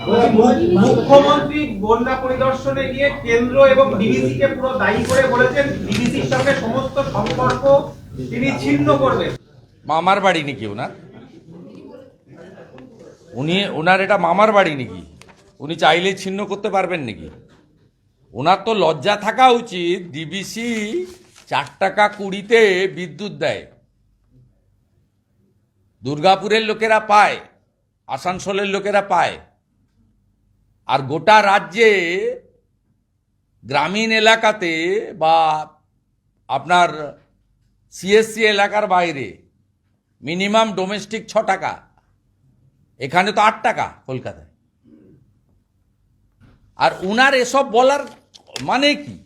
মুখ্যমন্ত্রী বন্যা পরিদর্শনে গিয়ে কেন্দ্র এবং ডিবিসি কে পুরো দায়ী করে বলেছেন, ডিবিসির সঙ্গে সমস্ত সম্পর্ক তিনি ছিন্ন করবেন। মামার বাড়ি নাকি ওনার? উনি ওনার এটা মামার বাড়ি নাকি? উনি চাইলে ছিন্ন করতে পারবেন নাকি? ওনার তো লজ্জা থাকা উচিত, ডিবিসি চার টাকা কুড়িতে বিদ্যুৎ দেয়। দুর্গাপুরের লোকেরা পায়, আসানসোলের লোকেরা পায়। আর গোটা রাজ্যে গ্রামীণ এলাকাতে বা আপনার সিএসসি এলাকার বাইরে মিনিমাম ডোমেস্টিক ছ টাকা। এখানে তো আট টাকা কলকাতায়। আর উনার এসব বলার মানে কি?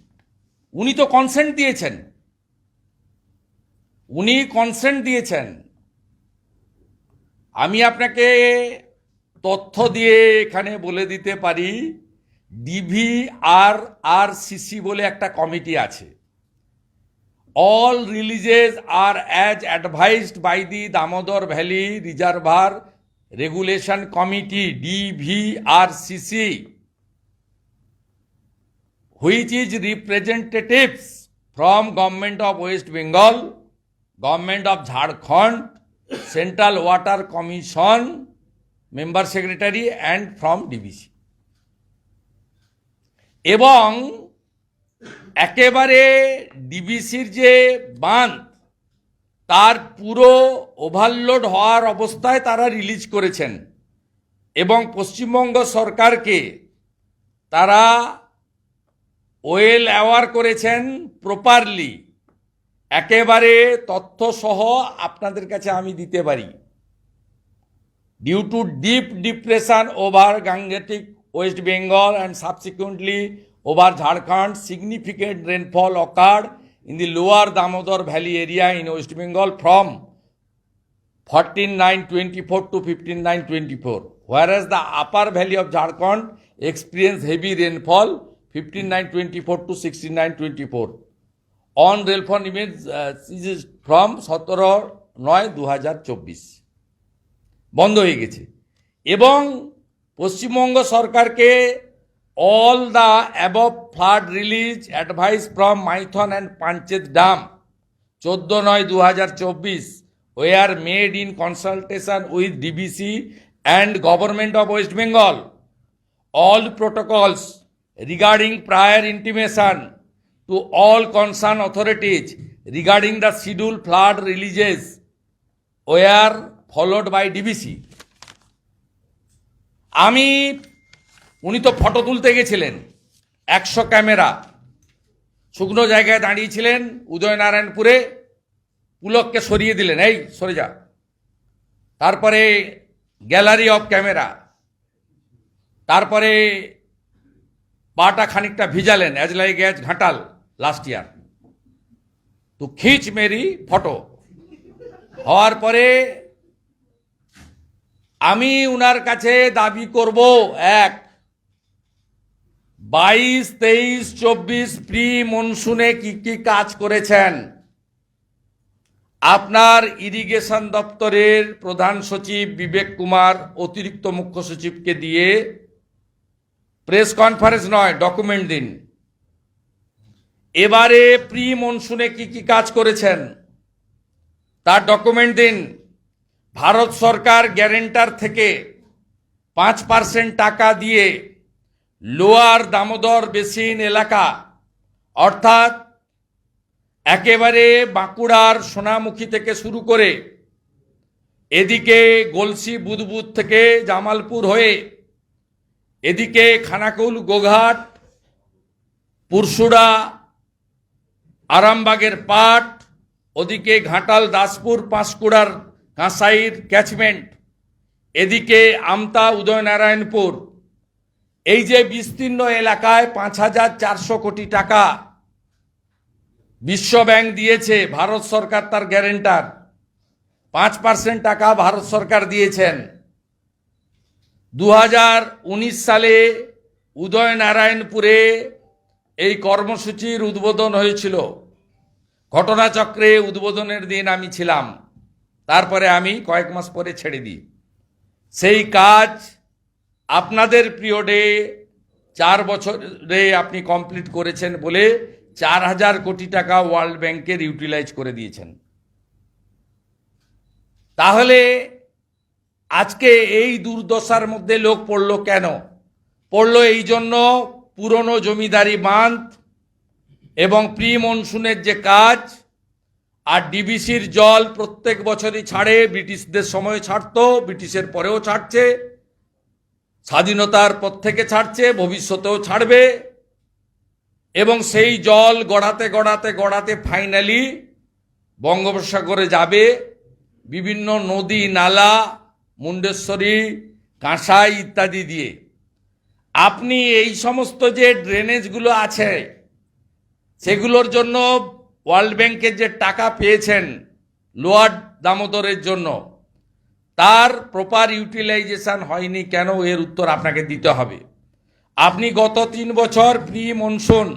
উনি তো কনসেন্ট দিয়েছেন। উনি কনসেন্ট দিয়েছেন। আমি আপনাকে তথ্য দিয়ে এখানে বলে দিতে পারি ডিভি আর আর সিসি বলে একটা কমিটি আছে। All releases are as advised by the Damodar valley reservoir regulation committee DV R CC which is representatives from government of West Bengal government of Jharkhand central water commission member secretary and from DBC. এবং একেবারে ডিবিসির যে বাঁধ, তার পুরো overload হওয়ার অবস্থায় তারা release করেছেন এবং পশ্চিমবঙ্গ সরকারকে তারা ওয়েল অ্যাওয়ার করেছেন প্রপারলি একেবারে তথ্যসহ আপনাদের কাছে আমি দিতে পারি due to deep depression over Gangetic West Bengal and subsequently over Jharkhand, significant rainfall occurred in the lower Damodar Valley area in West Bengal from 14.924 to 15.924, whereas the upper valley of Jharkhand experienced heavy rainfall 15.924 to 16.924. On rainfall image uh, is from 17 নয় দু হাজার চব্বিশ বন্ধ হয়ে গেছে। এবং পশ্চিমবঙ্গ সরকারকে all the above flood release advice from Maithon and Panchet dam চোদ্দ নয় দু হাজার চব্বিশ were made in consultation with DBC and government of West Bengal all protocols regarding prior intimation to all concerned authorities regarding the scheduled flood releases were followed by DBC. আমি, উনি তো photo তুলতে গেছিলেন, একশো ক্যামেরা। শুকনো জায়গায় দাঁড়িয়েছিলেন উদয়নারায়ণপুরে, পুলককে সরিয়ে দিলেন। এই, সরে যা। তারপরে গ্যালারি অফ ক্যামেরা। তারপরে পাটা খানিকটা ভিজালেন as like as Ghatal last year তো খিচ মেরি ফটো হওয়ার পরে আমি উনার কাছে দাবি করব, এক, বাইশ, তেইশ, চব্বিশ, প্রি মনসুনে কি কি কাজ করেছেন? আপনার ইরিগেশন দপ্তরের প্রধান সচিব বিবেক কুমার, অতিরিক্ত মুখ্য সচিবকে দিয়ে প্রেস কনফারেন্স নয়, ডকুমেন্ট দিন। এবারে প্রি মনসুনে কি কি কাজ করেছেন? তার ডকুমেন্ট দিন। ভারত সরকার গ্যারেন্টার থেকে পাঁচ পার্সেন্ট টাকা দিয়ে লোয়ার দামোদর বেসিন এলাকা, অর্থাৎ একেবারে বাঁকুড়ার সোনামুখী থেকে শুরু করে এদিকে গলসি বুদবুদ থেকে জামালপুর হয়ে এদিকে খানাকুল, গোঘাট পুরসুড়া আরামবাগের পাট, ওদিকে ঘাটাল, দাসপুর, পাঁশকুড়ার কাঁসাইর ক্যাচমেন্ট, এদিকে আমতা উদয়নারায়ণপুর। এই যে বিস্তীর্ণ এলাকায় পাঁচ হাজার চারশো কোটি টাকা বিশ্ব ব্যাংক দিয়েছে, ভারত সরকার তার গ্যারেন্টার। পাঁচ পার্সেন্ট টাকা ভারত সরকার দিয়েছেন। দু হাজার উনিশ সালে উদয়নারায়ণপুরে এই কর্মসূচির উদ্বোধন হয়েছিল। ঘটনাচক্রে উদ্বোধনের দিন আমি ছিলাম। তারপরে আমি কয়েক মাস পরে ছেড়ে দিই। সেই কাজ আপনাদের পিরিয়ডে চার বছরে আপনি কমপ্লিট করেছেন বলে চার হাজার কোটি টাকা ওয়ার্ল্ড ব্যাংকের ইউটিলাইজ করে দিয়েছেন। তাহলে আজকে এই দুর্দশার মধ্যে লোক পড়ল কেন? পড়ল এই জন্য পুরনো জমিদারি বাঁধ এবং প্রি মনসুনের যে কাজ আর ডিবিসির জল প্রত্যেক বছরই ছাড়ে, ব্রিটিশদের সময় ছাড়তো, ব্রিটিশের পরেও ছাড়ছে, স্বাধীনতার পর থেকে ছাড়ছে, ভবিষ্যতেও ছাড়বে, এবং সেই জল গড়াতে গড়াতে গড়াতে ফাইনালি বঙ্গোপসাগরে যাবে, বিভিন্ন নদী, নালা, মুন্ডেশ্বরী, কাঁসাই ইত্যাদি দিয়ে। আপনি এই সমস্ত যে ড্রেনেজগুলো আছে, সেগুলোর জন্য ওয়ার্ল্ড ব্যাংকের যে টাকা পেয়েছেন লোয়ার দামোদরের জন্য, তার প্রপার ইউটিলাইজেশন হয়নি কেন? এর উত্তর আপনাকে দিতে হবে। আপনি গত তিন বছর pre monsoon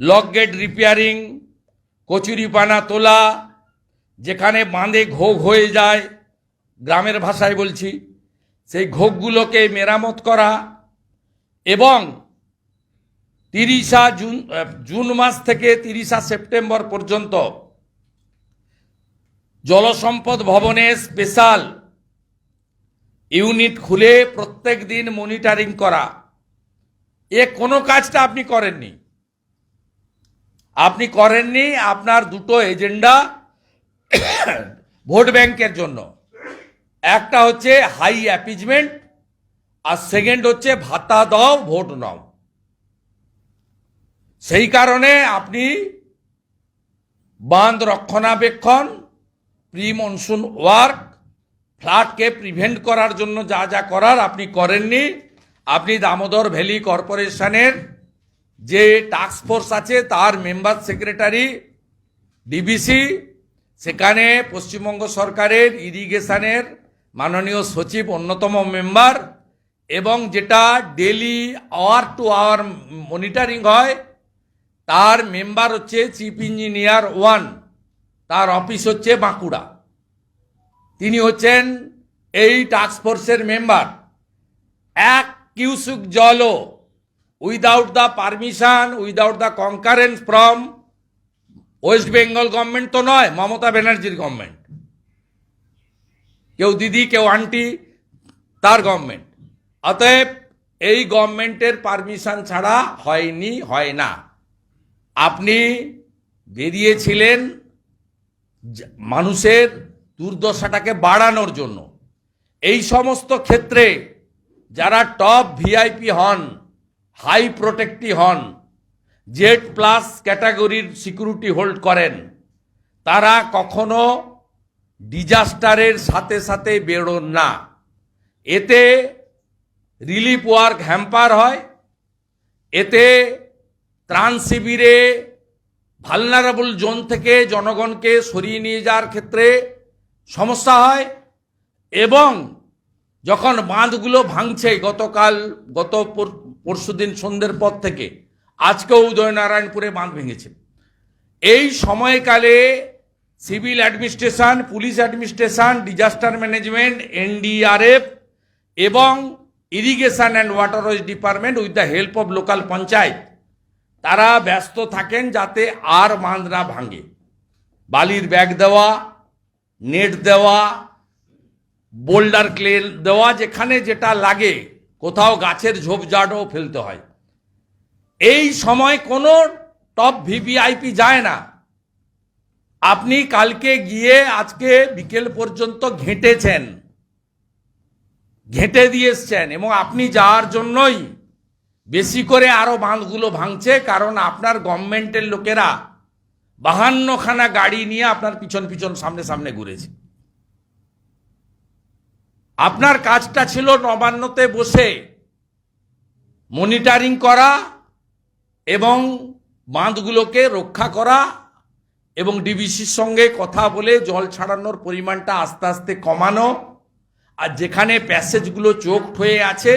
lock gate repairing কচুরিপানা তোলা, যেখানে বাঁধে ঘোগ হয়ে যায়, গ্রামের ভাষায় বলছি, সেই ঘোগগুলোকে মেরামত করা এবং তিরিশা জুন জুন মাস থেকে তিরিশা সেপ্টেম্বর পর্যন্ত জলসম্পদ ভবনে স্পেশাল ইউনিট খুলে প্রত্যেক দিন মনিটারিং করা। এ কোনো কাজটা আপনি করেননি। আপনি করেননি আপনার দুটো এজেন্ডা ভোট ব্যাংকের জন্য। একটা হচ্ছে হাই অ্যাপিজমেন্ট আর সেকেন্ড হচ্ছে ভাতা দাও, ভোট নাও। সেই কারণে আপনি বাঁধ রক্ষণাবেক্ষণ প্রি মনসুন ওয়ার্ক ফ্লাডকে প্রিভেন্ট করার জন্য যা যা করার আপনি করেননি, আপনি দামোদর ভ্যালি কর্পোরেশনের যে টাস্ক ফোর্স আছে তার মেম্বার সেক্রেটারি, ডিবিসি, সেখানে পশ্চিমবঙ্গ সরকারের, ইরিগেশনের মাননীয় সচিব অন্যতম মেম্বার এবং যেটা daily hour to hour monitoring হয় তার মেম্বার হচ্ছে চিফ ইঞ্জিনিয়ার ওয়ান, তার অফিস হচ্ছে বাঁকুড়া। তিনি হচ্ছেন এই টাস্কফোর্সের মেম্বার এক কিউসুক জলও without the permission without the concurrence from West Bengal government তো নয়, মমতা ব্যানার্জির গভর্নমেন্ট কেউ দিদি, কেউ আন্টি, তার গভর্নমেন্ট অতএব এই গভর্নমেন্টের পারমিশন ছাড়া হয়নি, হয় না। আপনি বেরিয়েছিলেন মানুষের দুর্দশাটাকে বাড়ানোর জন্য। এই সমস্ত ক্ষেত্রে যারা টপ ভিআইপি হন, হাই প্রোটেক্টি হন, জেড প্লাস ক্যাটাগরির সিকিউরিটি হোল্ড করেন, তারা কখনো ডিজাস্টারের সাথে সাথে বেরোন না। এতে রিলিফ ওয়ার্ক হ্যাম্পার হয়, এতে ত্রাণ শিবিরে ভালনারেবল জোন থেকে জনগণকে সরিয়ে নিয়ে যাওয়ার ক্ষেত্রে সমস্যা হয় এবং যখন বাঁধগুলো ভাঙছে গতকাল, গত পরশু দিন সন্ধ্যের পর থেকে, আজকেও উদয়নারায়ণপুরে বাঁধ ভেঙেছে। এই সময়কালে civil administration, police administration, disaster management, NDRF এবং irrigation and waterways department with the help of local panchayat তারা ব্যস্ত থাকেন যাতে আর বাঁধ না ভাঙে। বালির ব্যাগ দেওয়া, নেট দেওয়া, বোল্ডার ক্লে দেওয়া, যেখানে যেটা লাগে, কোথাও গাছের ঝোপঝাড়ও ফেলতে হয়। এই সময় কোনো টপ ভিভিআইপি যায় না। আপনি কালকে গিয়ে আজকে বিকেল পর্যন্ত ঘেঁটেছেন। ঘেঁটে দিয়ে এসছেন এবং আপনি যাওয়ার জন্যই বেশি করে আরও বাঁধগুলো ভাঙছে, কারণ আপনার গভর্নমেন্টের লোকেরা বাহান্নখানা গাড়ি নিয়ে আপনার পিছন পিছন সামনে সামনে ঘুরেছে। আপনার কাজটা ছিল নবান্নতে বসে মনিটারিং করা এবং বাঁধগুলোকে রক্ষা করা এবং ডিবিসির সঙ্গে কথা বলে জল ছাড়ানোর পরিমাণটা আস্তে আস্তে কমানো। আর যেখানে প্যাসেজগুলো চোখ হয়ে আছে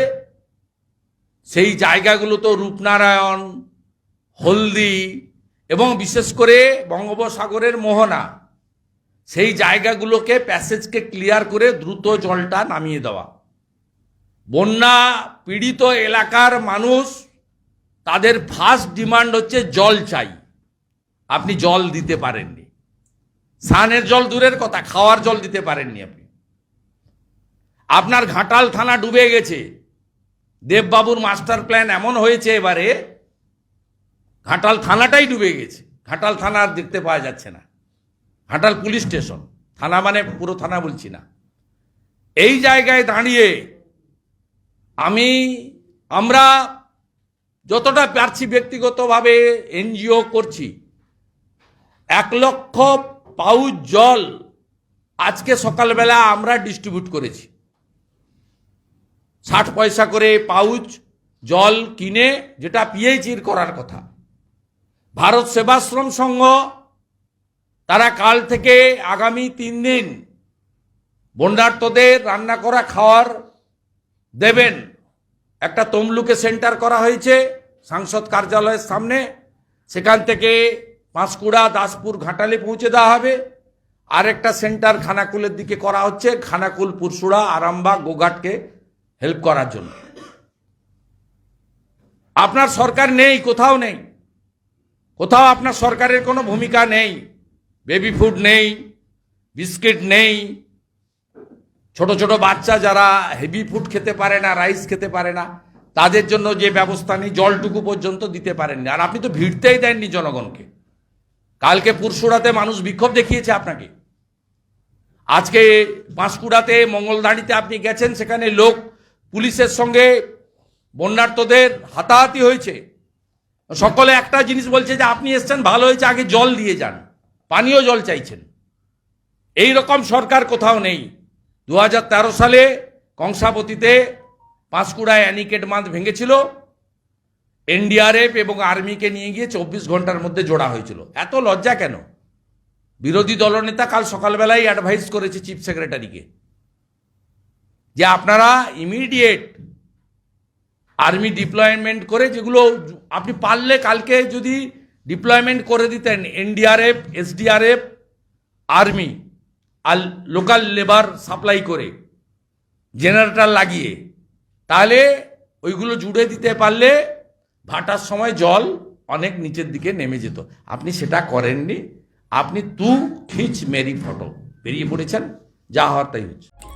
সেই জায়গাগুলো তো রূপনারায়ণ, হলদি এবং বিশেষ করে বঙ্গোপসাগরের মোহনা, সেই জায়গাগুলোকে প্যাসেজকে ক্লিয়ার করে দ্রুত জলটা নামিয়ে দেওয়া। বন্যা পীড়িত এলাকার মানুষ, তাদের ফার্স্ট ডিমান্ড হচ্ছে জল চাই। আপনি জল দিতে পারেননি। স্নানের জল দূরের কথা, খাওয়ার জল দিতে পারেননি আপনি। আপনার ঘাটাল থানা ডুবে গেছে। দেববাবুর মাস্টার প্ল্যান এমন হয়েছে এবারে, ঘাটাল থানাটাই ডুবে গেছে। ঘাটাল থানা আর দেখতে পাওয়া যাচ্ছে না। Ghatal police station. থানা মানে পুরো থানা বলছি না। এই জায়গায় দাঁড়িয়ে আমি, আমরা যতটা পারছি ব্যক্তিগতভাবে এনজিও করছি, এক লক্ষ পাউচ জল আজকে সকালবেলা আমরা ডিস্ট্রিবিউট করেছি। ষাট পয়সা করে পাউচ, জল কিনে, যেটা পিএইচির করার কথা। ভারত সেবাশ্রম সংঘ, তারা কাল থেকে আগামী তিন দিন বন্ডার্তদের রান্না করা খাওয়ার দেবেন। একটা তমলুকে সেন্টার করা হয়েছে, সাংসদ কার্যালয়ের সামনে। সেখান থেকে পাঁশকুড়া, দাসপুর, ঘাটালে পৌঁছে দেওয়া হবে। আর একটা সেন্টার খানাকুলের দিকে করা হচ্ছে, খানাকুল পুরসুড়া আরামবাগ, গোঘাটকে হেল্প করার জন্য। আপনার সরকার নেই, কোথাও নেই। কোথাও আপনার সরকারের কোনো ভূমিকা নেই। বেবি ফুড নেই বিস্কিট নেই। ছোট ছোট বাচ্চা যারা হেভি ফুড খেতে পারে না রাইস খেতে পারে না, তাদের জন্য যে ব্যবস্থা নেই, জলটুকু পর্যন্ত দিতে পারেননি। আর আপনি তো ভিড়তেই দেননি জনগণকে। কালকে পুরসুড়াতে মানুষ বিক্ষোভ দেখিয়েছে আপনাকে। আজকে পাঁশকুড়াতে মঙ্গলদাড়িতে আপনি গেছেন, সেখানে লোক পুলিশের সঙ্গে বন্যার্থদের হাতাহাতি হয়েছে। সকলে একটা জিনিস বলছে যে, আপনি এসছেন, ভালো হয়েছে, আগে জল দিয়ে যান। পানীয় জল চাইছেন। এই রকম সরকার কোথাও নেই। দু হাজার তেরো সালে কংসাবতীতে পাঁশকুড়ায় অ্যানিকেট বাঁধ ভেঙেছিল। এনডিআরএফ এবং আর্মিকে নিয়ে গিয়ে চব্বিশ ঘণ্টার মধ্যে জোড়া হয়েছিল। এত লজ্জা কেন? বিরোধী দলনেতা কাল সকালবেলায় অ্যাডভাইস করেছে চিফ সেক্রেটারিকে যে আপনারা ইমিডিয়েট আর্মি ডিপ্লয়মেন্ট করে যেগুলো আপনি পারলে কালকে যদি ডিপ্লয়মেন্ট করে দিতেন এনডিআরএফ, এসডিআরএফ আর্মি আর লোকাল লেবার সাপ্লাই করে জেনারেটর লাগিয়ে, তাহলে ওইগুলো জুড়ে দিতে পারলে ভাটার সময় জল অনেক নিচের দিকে নেমে যেত। আপনি সেটা করেননি। আপনি তু খিচ মেরি ফটো। বেরিয়ে পড়েছেন। যা হওয়ার তাই হচ্ছে।